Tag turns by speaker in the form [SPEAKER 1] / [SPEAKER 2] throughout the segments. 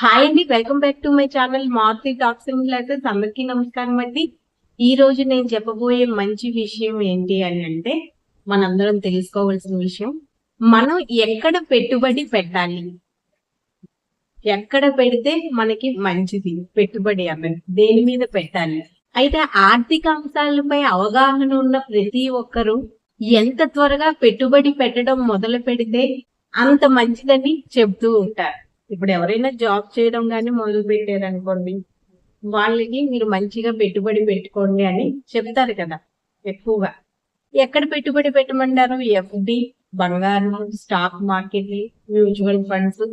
[SPEAKER 1] Hi అండి welcome back to my channel Maruti talks and classes అందరికీ నమస్కారం అండి. ఈ రోజు నేను చెప్పబోయే మంచి విషయం ఏంటి అని అంటే మనందరం తెలుసుకోవాల్సిన విషయం మనం ఎక్కడ పెట్టుబడి పెట్టాలి? ఎక్కడ పెడితే మనకి మంచిది? పెట్టుబడి అన్నది. దేని మీద పెట్టాలి? అయితే ఆర్థిక అంశాలపై అవగాహన ఉన్న ప్రతి ఒక్కరూ ఎంత త్వరగా పెట్టుబడి పెట్టడం మొదలు పెడితే అంత మంచిదని చెబుతూ ఉంటారు. ఇప్పుడు ఎవరైనా జాబ్ చేయడం కానీ మొదలు పెట్టారు అనుకోండి వాళ్ళకి మీరు మంచిగా పెట్టుబడి పెట్టుకోండి అని చెప్తారు కదా ఎక్కువగా. ఎక్కడ పెట్టుబడి పెట్టమంటారు? ఎఫ్డి బంగారం స్టాక్ మార్కెట్ మ్యూచువల్ ఫండ్స్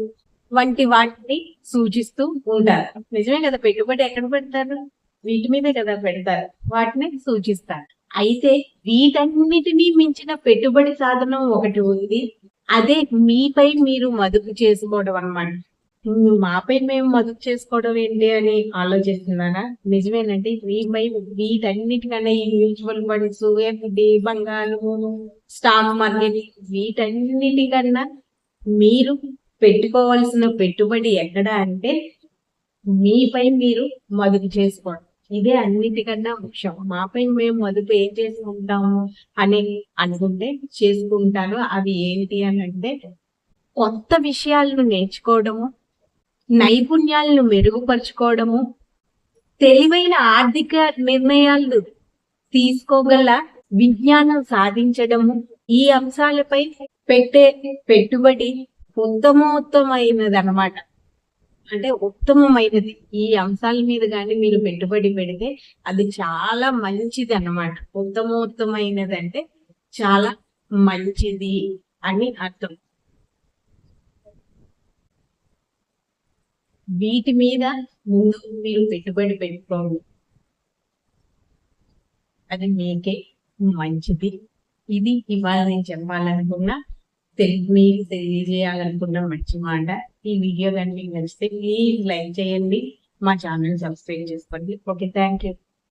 [SPEAKER 1] వంటి వాటిని సూచిస్తూ ఉంటారు. నిజమే కదా పెట్టుబడి ఎక్కడ పెడతారు? వీటి మీదే కదా పెడతారు. వాటిని సూచిస్తారు. అయితే వీటన్నిటినీ మించిన పెట్టుబడి సాధనం ఒకటి ఉంది. అదే మీపై మీరు మదుపు చేసుకోవడం అన్నమాట. మాపై మేము మదుపు చేసుకోవడం ఏంటి అని ఆలోచిస్తున్నారా నిజమేనండి మీపై వీటన్నిటికన్నా ఈ మ్యూచువల్ ఫండ్స్ ఎఫ్డి బంగారు స్టాక్ మార్కెట్ వీటన్నిటికన్నా మీరు పెట్టుకోవాల్సిన పెట్టుబడి ఎక్కడ అంటే మీపై మీరు మదుపు చేసుకోవడం. ఇదే అన్నిటికన్నా ముఖ్యం. మాపై మేము మదుపు ఏం చేసుకుంటాము అని అనుకుంటే చేసుకుంటారు అవి ఏంటి అని అంటే కొత్త విషయాలను నేర్చుకోవడము నైపుణ్యాలను మెరుగుపరుచుకోవడము తెలివైన ఆర్థిక నిర్ణయాలు తీసుకోగల విజ్ఞానం సాధించడము ఈ అంశాలపై పెట్టే పెట్టుబడి ఉత్తమోత్తమైనది అనమాట అంటే ఉత్తమమైనది. ఈ అంశాల మీద కానీ మీరు పెట్టుబడి పెడితే అది చాలా మంచిది అన్నమాట ఉత్తమోత్తమైనది అంటే చాలా మంచిది అని అర్థం. వీటి మీద ముందు మీరు పెట్టుబడి పెట్టుకోండి. అది మీకే మంచిది. ఇది ఇవాళ నేను చెప్పాలనుకున్న తెలి- మీకు తెలియజేయాలనుకున్న మంచి మాట. ఈ వీడియో కానీ మీకు నచ్చితే ప్లీజ్ లైక్ చేయండి. మా ఛానల్ సబ్స్క్రైబ్ చేసుకోండి. Okay thank you